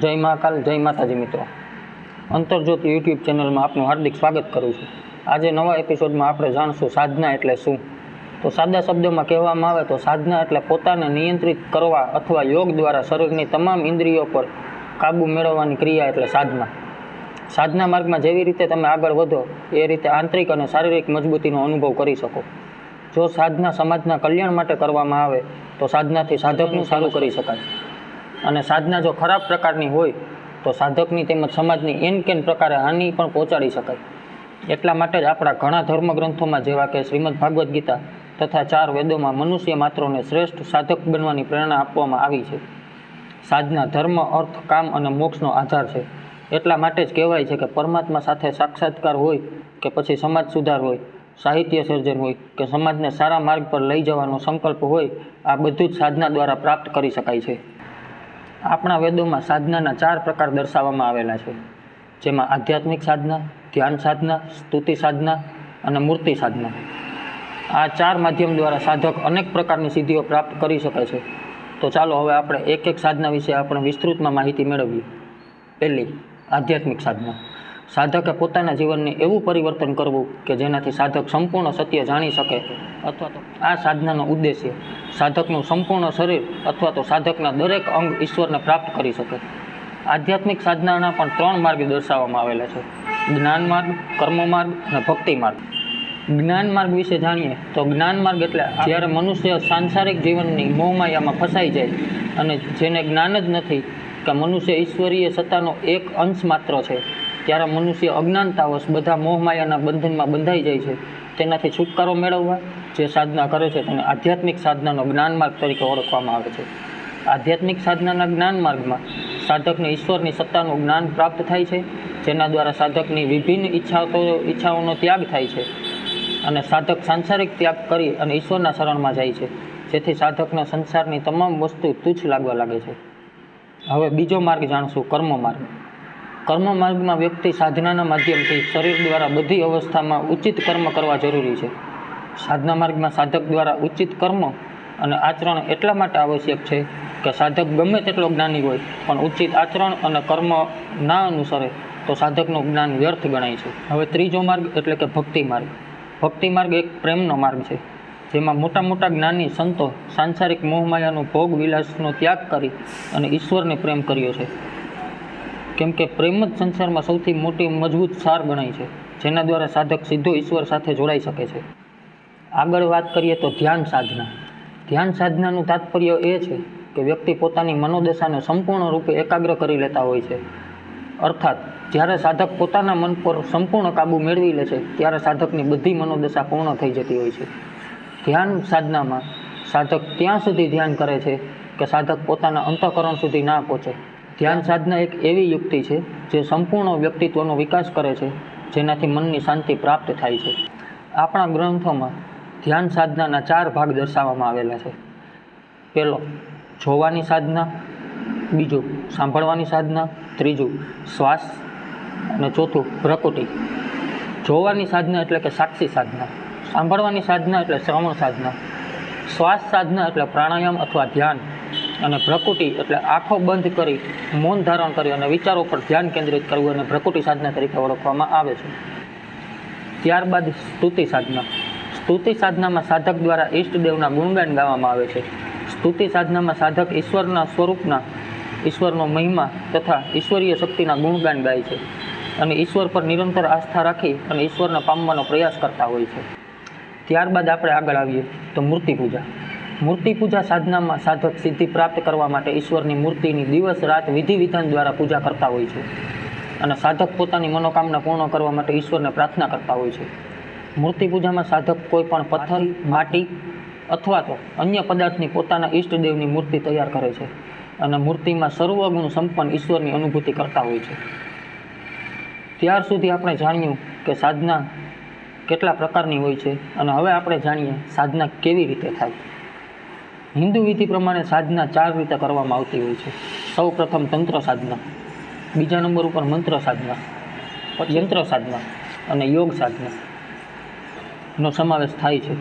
જય મહાકાલ, જય માતાજી મિત્રો. અંતરજ્યોત યુટ્યુબ ચેનલમાં આપનું હાર્દિક સ્વાગત કરું છું. આજે નવા એપિસોડમાં આપણે જાણશું સાધના એટલે શું? તો સાદા શબ્દોમાં કહેવામાં આવે તો સાધના એટલે પોતાને નિયંત્રિત કરવા અથવા યોગ દ્વારા શરીરની તમામ ઇન્દ્રિયો પર કાબૂ મેળવવાની ક્રિયા એટલે સાધના. સાધના માર્ગમાં જેવી રીતે તમે આગળ વધો, એ રીતે આંતરિક અને શારીરિક મજબૂતીનો અનુભવ કરી શકો. જો સાધના સમાજના કલ્યાણ માટે કરવામાં આવે, તો સાધનાથી સાધકનું સારું કરી શકાય. અને સાધના જો ખરાબ પ્રકારની હોય, તો સાધકની તેમજ સમાજની એન કેન પ્રકારે હાનિ પણ પહોંચાડી શકાય. એટલા માટે જ આપણા ઘણા ધર્મગ્રંથોમાં જેવા કે શ્રીમદ ભાગવદ્ ગીતા તથા ચાર વેદોમાં મનુષ્ય માત્રોને શ્રેષ્ઠ સાધક બનવાની પ્રેરણા આપવામાં આવી છે. સાધના ધર્મ, અર્થ, કામ અને મોક્ષનો આધાર છે. એટલા માટે જ કહેવાય છે કે પરમાત્મા સાથે સાક્ષાત્કાર હોય કે પછી સમાજ સુધાર હોય, સાહિત્ય સર્જન હોય કે સમાજને સારા માર્ગ પર લઈ જવાનો સંકલ્પ હોય, આ બધું જ સાધના દ્વારા પ્રાપ્ત કરી શકાય છે. આપણા વેદોમાં સાધનાના ચાર પ્રકાર દર્શાવવામાં આવેલા છે. જેમાં આધ્યાત્મિક સાધના, ધ્યાન સાધના, સ્તુતિ સાધના અને મૂર્તિ સાધના. આ ચાર માધ્યમ દ્વારા સાધક અનેક પ્રકારની સિદ્ધિઓ પ્રાપ્ત કરી શકે છે. તો ચાલો હવે આપણે એક એક સાધના વિશે આપણે વિસ્તૃતમાં માહિતી મેળવીએ. પહેલી, આધ્યાત્મિક સાધના. સાધકે પોતાના જીવનને એવું પરિવર્તન કરવું કે જેનાથી સાધક સંપૂર્ણ સત્ય જાણી શકે અથવા તો આ સાધનાનો ઉદ્દેશ્ય સાધકનું સંપૂર્ણ શરીર અથવા તો સાધકના દરેક અંગ ઈશ્વરને પ્રાપ્ત કરી શકે. આધ્યાત્મિક સાધનાના પણ ત્રણ માર્ગ દર્શાવવામાં આવેલા છે. જ્ઞાન માર્ગ, કર્મ માર્ગ અને ભક્તિ માર્ગ. જ્ઞાન માર્ગ વિશે જાણીએ તો જ્ઞાન માર્ગ એટલે જ્યારે મનુષ્ય સાંસારિક જીવનની મોહમાયામાં ફસાઈ જાય અને જેને જ્ઞાન જ નથી, કે મનુષ્ય ઈશ્વરીય સત્તાનો એક અંશ માત્ર છે. ત્યારે મનુષ્ય અજ્ઞાનતાવશ બધા મોહમાયાના બંધનમાં બંધાઈ જાય છે. તેનાથી છુટકારો મેળવવા જે સાધના કરે છે તેને આધ્યાત્મિક સાધનાનો જ્ઞાન માર્ગ તરીકે ઓળખવામાં આવે છે. આધ્યાત્મિક સાધનાના જ્ઞાન માર્ગમાં સાધકને ઈશ્વરની સત્તાનું જ્ઞાન પ્રાપ્ત થાય છે, જેના દ્વારા સાધકની વિભિન્ન ઈચ્છાઓ, ઈચ્છાઓનો ત્યાગ થાય છે અને સાધક સાંસારિક ત્યાગ કરી અને ઈશ્વરના શરણમાં જાય છે. જેથી સાધકને સંસારની તમામ વસ્તુ તુચ્છ લાગવા લાગે છે. હવે બીજો માર્ગ જાણશું, કર્મ માર્ગ. કર્મ માર્ગમાં વ્યક્તિ સાધનાના માધ્યમથી શરીર દ્વારા બધી અવસ્થામાં ઉચિત કર્મ કરવા જરૂરી છે. સાધના માર્ગમાં સાધક દ્વારા ઉચિત કર્મ અને આચરણ એટલા માટે આવશ્યક છે કે સાધક ગમે તેટલો જ્ઞાની હોય, પણ ઉચિત આચરણ અને કર્મ ના અનુસરે તો સાધકનું જ્ઞાન વ્યર્થ ગણાય છે. હવે ત્રીજો માર્ગ એટલે કે ભક્તિ માર્ગ. ભક્તિ માર્ગ એક પ્રેમનો માર્ગ છે, જેમાં મોટા મોટા જ્ઞાની સંતો સાંસારિક મોહમાયાનો ભોગ વિલાસનો ત્યાગ કરી અને ઈશ્વરને પ્રેમ કર્યો છે. કેમ કે પ્રેમ જ સંસારમાં સૌથી મોટી મજબૂત સાર ગણાય છે, જેના દ્વારા સાધક સીધો ઈશ્વર સાથે જોડાઈ શકે છે. આગળ વાત કરીએ તો ધ્યાન સાધના. ધ્યાન સાધનાનું તાત્પર્ય એ છે કે વ્યક્તિ પોતાની મનોદશાને સંપૂર્ણ રૂપે એકાગ્ર કરી લેતા હોય છે. અર્થાત, જ્યારે સાધક પોતાના મન પર સંપૂર્ણ કાબુ મેળવી લે છે, ત્યારે સાધકની બધી મનોદશા પૂર્ણ થઈ જતી હોય છે. ધ્યાન સાધનામાં સાધક ત્યાં સુધી ધ્યાન કરે છે કે સાધક પોતાના અંતઃકરણ સુધી ના પહોંચે. ધ્યાન સાધના એક એવી યુક્તિ છે જે સંપૂર્ણ વ્યક્તિત્વનો વિકાસ કરે છે, જેનાથી મનની શાંતિ પ્રાપ્ત થાય છે. આપણા ગ્રંથોમાં ધ્યાન સાધનાના ચાર ભાગ દર્શાવવામાં આવેલા છે. પહેલો, જોવાની સાધના, બીજું, સાંભળવાની સાધના, ત્રીજું, શ્વાસ, અને ચોથું, પ્રકૃતિ. જોવાની સાધના એટલે કે સાક્ષી સાધના, સાંભળવાની સાધના એટલે શ્રવણ સાધના, શ્વાસ સાધના એટલે પ્રાણાયામ અથવા ધ્યાન અને પ્રકૃતિ એટલે આંખો બંધ કરી, મૌન ધારણ કરી અને વિચારો પર ધ્યાન કેન્દ્રિત કરવું અને પ્રકૃતિ સાધના તરીકે ઓળખવામાં આવે છે. ત્યારબાદ સ્તુતિ સાધના. સ્તુતિ સાધનામાં સાધક દ્વારા ઈષ્ટદેવના ગુણગાન ગાવામાં આવે છે. સ્તુતિ સાધનામાં સાધક ઈશ્વરના સ્વરૂપના, ઈશ્વરનો મહિમા તથા ઈશ્વરીય શક્તિના ગુણગાન ગાય છે અને ઈશ્વર પર નિરંતર આસ્થા રાખી અને ઈશ્વરને પામવાનો પ્રયાસ કરતા હોય છે. ત્યારબાદ આપણે આગળ આવીએ તો મૂર્તિ પૂજા. મૂર્તિ પૂજા સાધનામાં સાધક સિદ્ધિ પ્રાપ્ત કરવા માટે ઈશ્વરની મૂર્તિની દિવસ રાત વિધિ વિધાન દ્વારા પૂજા કરતા હોય છે. અને સાધક પોતાની મનોકામના પૂર્ણ કરવા માટે ઈશ્વરને પ્રાર્થના કરતા હોય છે. મૂર્તિ પૂજામાં સાધક કોઈ પણ પથ્થર માટી અથવા તો અન્ય પદાર્થની પોતાના ઈષ્ટદેવની મૂર્તિ તૈયાર કરે છે. અને મૂર્તિમાં સર્વગુણ સંપન્ન ઈશ્વરની અનુભૂતિ કરતા હોય છે. ત્યાર સુધી આપણે જાણ્યું કે સાધના કેટલા પ્રકારની હોય છે. અને હવે આપણે જાણીએ સાધના કેવી રીતે થાય. હિન્દુ વિધિ પ્રમાણે સાધના ચાર રીતે કરવામાં આવતી હોય છે. સૌ પ્રથમ તંત્ર સાધના, બીજા નંબર ઉપર મંત્ર સાધના યંત્ર સાધના અને યોગ સાધના નો સમાવેશ થાય છે.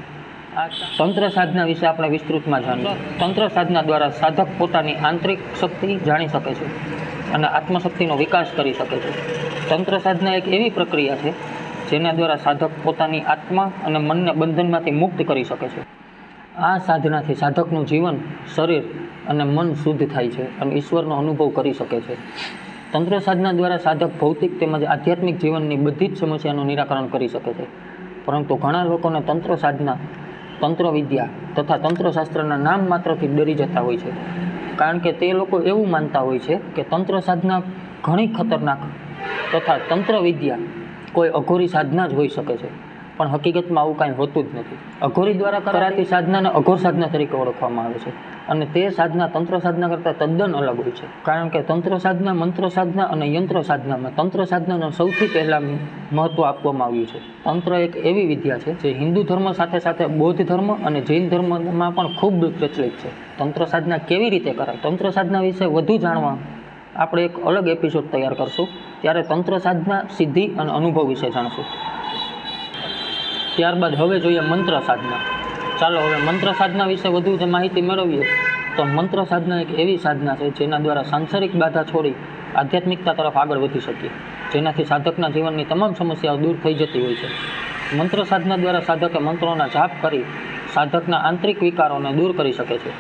તંત્ર સાધના વિશે આપણે વિસ્તૃતમાં જાણીએ. તંત્ર સાધના દ્વારા સાધક પોતાની આંતરિક શક્તિ જાણી શકે છે અને આત્મશક્તિનો વિકાસ કરી શકે છે. તંત્ર સાધના એક એવી પ્રક્રિયા છે જેના દ્વારા સાધક પોતાની આત્મા અને મનને બંધનમાંથી મુક્ત કરી શકે છે. આ સાધનાથી સાધકનું જીવન, શરીર અને મન શુદ્ધ થાય છે અને ઈશ્વરનો અનુભવ કરી શકે છે. તંત્ર સાધના દ્વારા સાધક ભૌતિક તેમજ આધ્યાત્મિક જીવનની બધી જ સમસ્યાનું નિરાકરણ કરી શકે છે. પરંતુ ઘણા લોકોને તંત્ર સાધના, તંત્ર વિદ્યા તથા તંત્રશાસ્ત્રના નામ માત્રથી ડરી જતા હોય છે. કારણ કે તે લોકો એવું માનતા હોય છે કે તંત્ર સાધના ઘણી ખતરનાક તથા તંત્ર વિદ્યા કોઈ અઘોરી સાધના જ હોઈ શકે છે. પણ હકીકતમાં આવું કાંઈ હોતું જ નથી. અઘોરી દ્વારા કરાતી સાધનાને અઘોર સાધના તરીકે ઓળખવામાં આવે છે અને તે સાધના તંત્ર સાધના કરતાં તદ્દન અલગ હોય છે. કારણ કે તંત્ર સાધના, મંત્ર સાધના અને યંત્ર સાધનામાં તંત્ર સાધનાનો સૌથી પહેલાં મહત્ત્વ આપવામાં આવ્યું છે. તંત્ર એક એવી વિદ્યા છે જે હિન્દુ ધર્મ સાથે સાથે બૌદ્ધ ધર્મ અને જૈન ધર્મમાં પણ ખૂબ પ્રચલિત છે. તંત્ર સાધના કેવી રીતે કરાય? તંત્ર સાધના વિશે વધુ જાણવા આપણે એક અલગ એપિસોડ તૈયાર કરશું. ત્યારે તંત્ર સાધના સિદ્ધિ અને અનુભવ વિશે જાણશું. ત્યારબાદ હવે જોઈએ મંત્ર સાધના. ચાલો હવે મંત્ર સાધના વિશે વધુ જે માહિતી મેળવીએ, તો મંત્ર સાધના એક એવી સાધના છે જેના દ્વારા સાંસારિક બાધા છોડી આધ્યાત્મિકતા તરફ આગળ વધી શકીએ. જેનાથી સાધકના જીવનની તમામ સમસ્યાઓ દૂર થઈ જતી હોય છે. મંત્ર સાધના દ્વારા સાધકે મંત્રોના જાપ કરી સાધકના આંતરિક વિકારોને દૂર કરી શકે છે.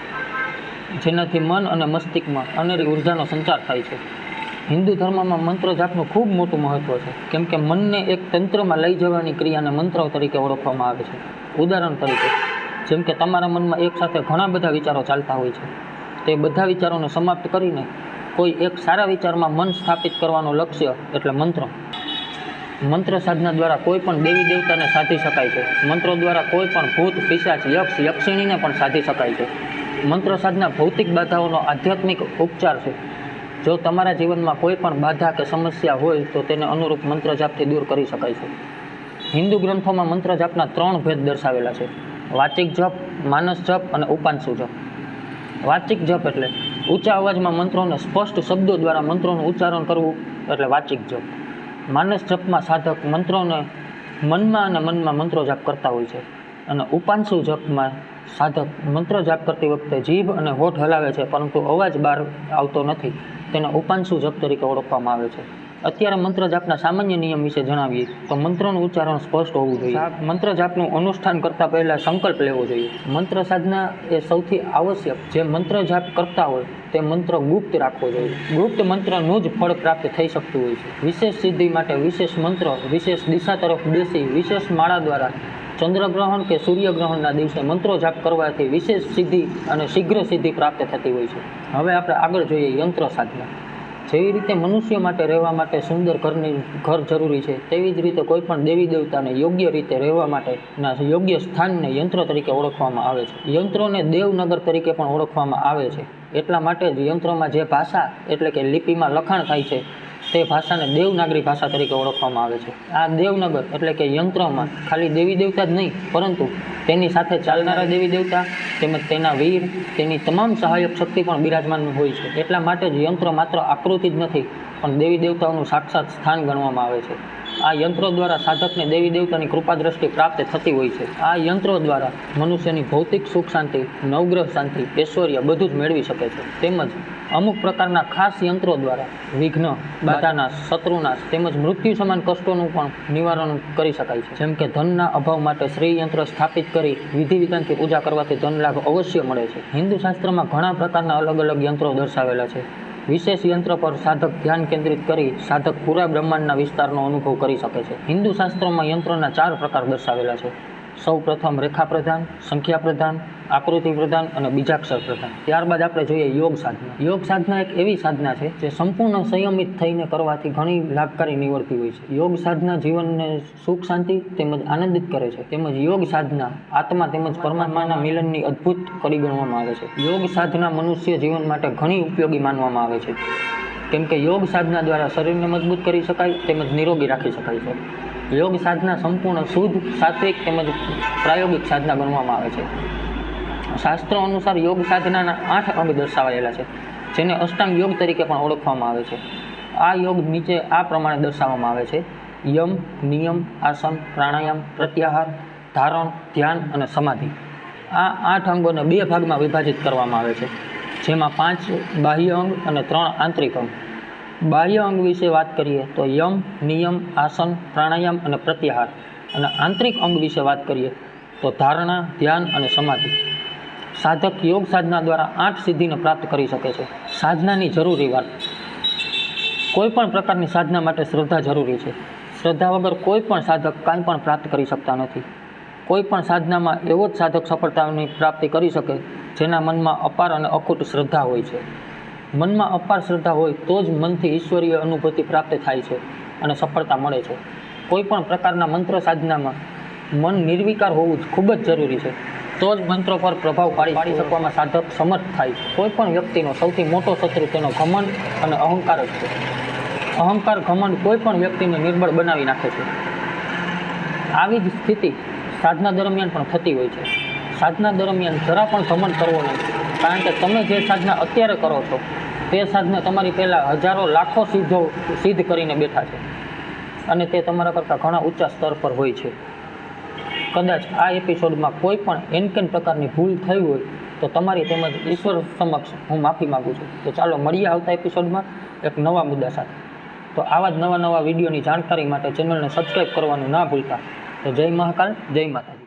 જેનાથી મન અને મસ્તિષ્કમાં અનેરી ઉર્જાનો સંચાર થાય છે. હિન્દુ ધર્મમાં મંત્ર જાપનું ખૂબ મોટું મહત્ત્વ છે. કેમ કે મનને એક તંત્રમાં લઈ જવાની ક્રિયાને મંત્ર તરીકે ઓળખવામાં આવે છે. ઉદાહરણ તરીકે, જેમ કે તમારા મનમાં એક સાથે ઘણા બધા વિચારો ચાલતા હોય છે. તે બધા વિચારોને સમાપ્ત કરીને કોઈ એક સારા વિચારમાં મન સ્થાપિત કરવાનો લક્ષ્ય એટલે મંત્ર. મંત્ર સાધના દ્વારા કોઈ પણ દેવી દેવતાને સાધી શકાય છે. મંત્રો દ્વારા કોઈ પણ ભૂત, પિશાચ, યક્ષ, યક્ષિણીને પણ સાધી શકાય છે. મંત્ર સાધના ભૌતિક બાધાઓનો આધ્યાત્મિક ઉપચાર છે. જો તમારા જીવનમાં કોઈ પણ બાધા કે સમસ્યા હોય તો તેને અનુરૂપ મંત્ર જાપથી દૂર કરી શકાય છે. હિન્દુ ગ્રંથોમાં મંત્ર જાપના ત્રણ ભેદ દર્શાવેલા છે. વાચિક જપ, માનસ જપ અને ઉપાંશુ જપ. વાચિક જપ એટલે ઊંચા અવાજમાં મંત્રોને સ્પષ્ટ શબ્દો દ્વારા મંત્રોનું ઉચ્ચારણ કરવું એટલે વાચિક જપ. માનસ જપમાં સાધક મંત્રોને મનમાં અને મનમાં મંત્રો જાપ કરતા હોય છે અને ઉપાંશુ જપમાં સાધક મંત્ર જાપ કરતી વખતે જીભ અને હોઠ હલાવે છે, પરંતુ અવાજ બહાર આવતો નથી. તેને ઉપાંશુ જપ તરીકે ઓળખવામાં આવે છે. અત્યારે મંત્ર જાપના સામાન્ય નિયમ વિશે જણાવીએ તો મંત્રનું ઉચ્ચારણ સ્પષ્ટ હોવું જોઈએ. મંત્ર જાપનું અનુષ્ઠાન કરતા પહેલા સંકલ્પ લેવો જોઈએ. મંત્ર સાધના એ સૌથી આવશ્યક જે મંત્ર જાપ કરતા હોય તે મંત્ર ગુપ્ત રાખવો જોઈએ. ગુપ્ત મંત્રનું જ ફળ પ્રાપ્ત થઈ શકતું હોય છે. વિશેષ સિદ્ધિ માટે વિશેષ મંત્ર વિશેષ દિશા તરફ બેસી વિશેષ માળા દ્વારા ચંદ્રગ્રહણ કે સૂર્યગ્રહણના દિવસે મંત્રો જાપ કરવાથી વિશેષ સિદ્ધિ અને શીઘ્ર સિદ્ધિ પ્રાપ્ત થતી હોય છે. હવે આપણે આગળ જોઈએ યંત્ર સાધના. જેવી રીતે મનુષ્ય માટે રહેવા માટે સુંદર ઘરની ઘર જરૂરી છે, તેવી જ રીતે કોઈ પણ દેવી દેવતાને યોગ્ય રીતે રહેવા માટેના યોગ્ય સ્થાનને યંત્ર તરીકે ઓળખવામાં આવે છે. યંત્રોને દેવનગર તરીકે પણ ઓળખવામાં આવે છે. એટલા માટે જ યંત્રમાં જે ભાષા એટલે કે લિપિમાં લખાણ થાય છે તે ભાષાને દેવનાગરી ભાષા તરીકે ઓળખવામાં આવે છે. આ દેવનગર એટલે કે યંત્રમાં ખાલી દેવી દેવતા જ નહીં, પરંતુ તેની સાથે ચાલનારા દેવી દેવતા તેમજ તેના વીર, તેની તમામ સહાયક શક્તિ પણ બિરાજમાન હોય છે. એટલા માટે જ યંત્ર માત્ર આકૃતિ જ નથી, પણ દેવી દેવતાઓનું સાક્ષાત સ્થાન ગણવામાં આવે છે. આ યંત્રો દ્વારા સાધકને દેવી દેવતાની કૃપા દ્રષ્ટિ પ્રાપ્ત થતી હોય છે. આ યંત્રો દ્વારા મનુષ્યની ભૌતિક સુખ શાંતિ, નવગ્રહ શાંતિ, ઐશ્વર્ય બધું જ મેળવી શકે છે. તેમજ અમુક પ્રકારના ખાસ યંત્રો દ્વારા વિઘ્ન, બાધાનાશ, શત્રુનાશ તેમજ મૃત્યુ સમાન કષ્ટોનું પણ નિવારણ કરી શકાય છે. જેમ કે ધનના અભાવ માટે શ્રી યંત્ર સ્થાપિત કરી વિધિ વિધાનથી પૂજા કરવાથી ધન લાભ અવશ્ય મળે છે. હિન્દુ શાસ્ત્રમાં ઘણા પ્રકારના અલગ અલગ યંત્રો દર્શાવેલા છે. વિશેષ યંત્ર પર સાધક ધ્યાન કેન્દ્રિત કરી સાધક પૂરા બ્રહ્માંડના વિસ્તારનો અનુભવ કરી શકે છે. હિન્દુ શાસ્ત્રોમાં યંત્રના ચાર પ્રકાર દર્શાવેલા છે. સૌ પ્રથમ રેખા પ્રધાન સંખ્યા પ્રધાન આકૃતિ પ્રધાન અને બીજાક્ષર પ્રધાન ત્યારબાદ આપણે જોઈએ યોગ સાધના. યોગ સાધના એક એવી સાધના છે જે સંપૂર્ણ સંયમિત થઈને કરવાથી ઘણી લાભકારી નીવડતી હોય છે. યોગ સાધના જીવનને સુખ, શાંતિ તેમજ આનંદિત કરે છે. તેમજ યોગ સાધના આત્મા તેમજ પરમાત્માના મિલનની અદ્ભુત કડી ગણવામાં આવે છે. યોગ સાધના મનુષ્ય જીવન માટે ઘણી ઉપયોગી માનવામાં આવે છે. કેમ કે યોગ સાધના દ્વારા શરીરને મજબૂત કરી શકાય તેમજ નિરોગી રાખી શકાય છે. યોગ સાધના સંપૂર્ણ શુદ્ધ, સાત્વિક તેમજ પ્રાયોગિક સાધના ગણવામાં આવે છે. શાસ્ત્રો અનુસાર યોગ સાધનાના આઠ અંગ દર્શાવાયેલા છે, જેને અષ્ટાંગ યોગ તરીકે પણ ઓળખવામાં આવે છે. આ યોગ નીચે આ પ્રમાણે દર્શાવવામાં આવે છે. યમ, નિયમ, આસન, પ્રાણાયામ, પ્રત્યાહાર, ધારણ, ધ્યાન અને સમાધિ. આ આઠ અંગોને બે ભાગમાં વિભાજિત કરવામાં આવે છે, જેમાં પાંચ બાહ્ય અંગ અને ત્રણ આંતરિક અંગ. બાહ્ય અંગ વિશે વાત કરીએ તો યમ, નિયમ, આસન, પ્રાણાયામ અને પ્રત્યાહાર. અને આંતરિક અંગ વિશે વાત કરીએ તો ધારણા, ધ્યાન અને સમાધિ. સાધક યોગ સાધના દ્વારા આઠ સિદ્ધિને પ્રાપ્ત કરી શકે છે. સાધનાની જરૂરી વાત. કોઈ પણ પ્રકારની સાધના માટે શ્રદ્ધા જરૂરી છે. શ્રદ્ધા વગર કોઈ પણ સાધક કાંઈ પણ પ્રાપ્ત કરી શકતા નથી. કોઈ પણ સાધનામાં એવો જ સાધક સફળતાની પ્રાપ્તિ કરી શકે જેના મનમાં અપાર અને અખૂટ શ્રદ્ધા હોય છે. મનમાં અપાર શ્રદ્ધા હોય તો જ મનથી ઈશ્વરીય અનુભૂતિ પ્રાપ્ત થાય છે અને સફળતા મળે છે. કોઈ પણ પ્રકારના મંત્ર સાધનામાં મન નિર્વિકાર હોવું જ ખૂબ જ જરૂરી છે. તો જ મંત્રો પર પ્રભાવ પાડી પાડી શકવામાં સાધક સમર્થ થાય છે. કોઈ પણ વ્યક્તિનો સૌથી મોટો શત્રુ તેનો ઘમંડ અને અહંકાર જ છે. અહંકાર ઘમંડ કોઈ પણ વ્યક્તિને નિર્બળ બનાવી નાખે છે. આવી જ સ્થિતિ સાધના દરમિયાન પણ થતી હોય છે. સાધના દરમિયાન જરા પણ ઘમંડ કરવો નહીં કારણ કે તમે જે સાધના અત્યારે કરો છો તે સાધને તમારી પહેલાં હજારો લાખો સિદ્ધો સિદ્ધ કરીને બેઠા છે. અને તે તમારા કરતાં ઘણા ઊંચા સ્તર પર હોય છે. કદાચ આ એપિસોડમાં કોઈ પણ એનકેન પ્રકારની ભૂલ થઈ હોય, તો તમારી તેમજ ઈશ્વર સમક્ષ હું માફી માગું છું. તો ચાલો મળીએ આવતા એપિસોડમાં એક નવા મુદ્દા સાથે. તો આવા જ નવા નવા વિડીયોની જાણકારી માટે ચેનલને સબસ્ક્રાઈબ કરવાનું ના ભૂલતા. તો જય મહાકાલ, જય માતાજી.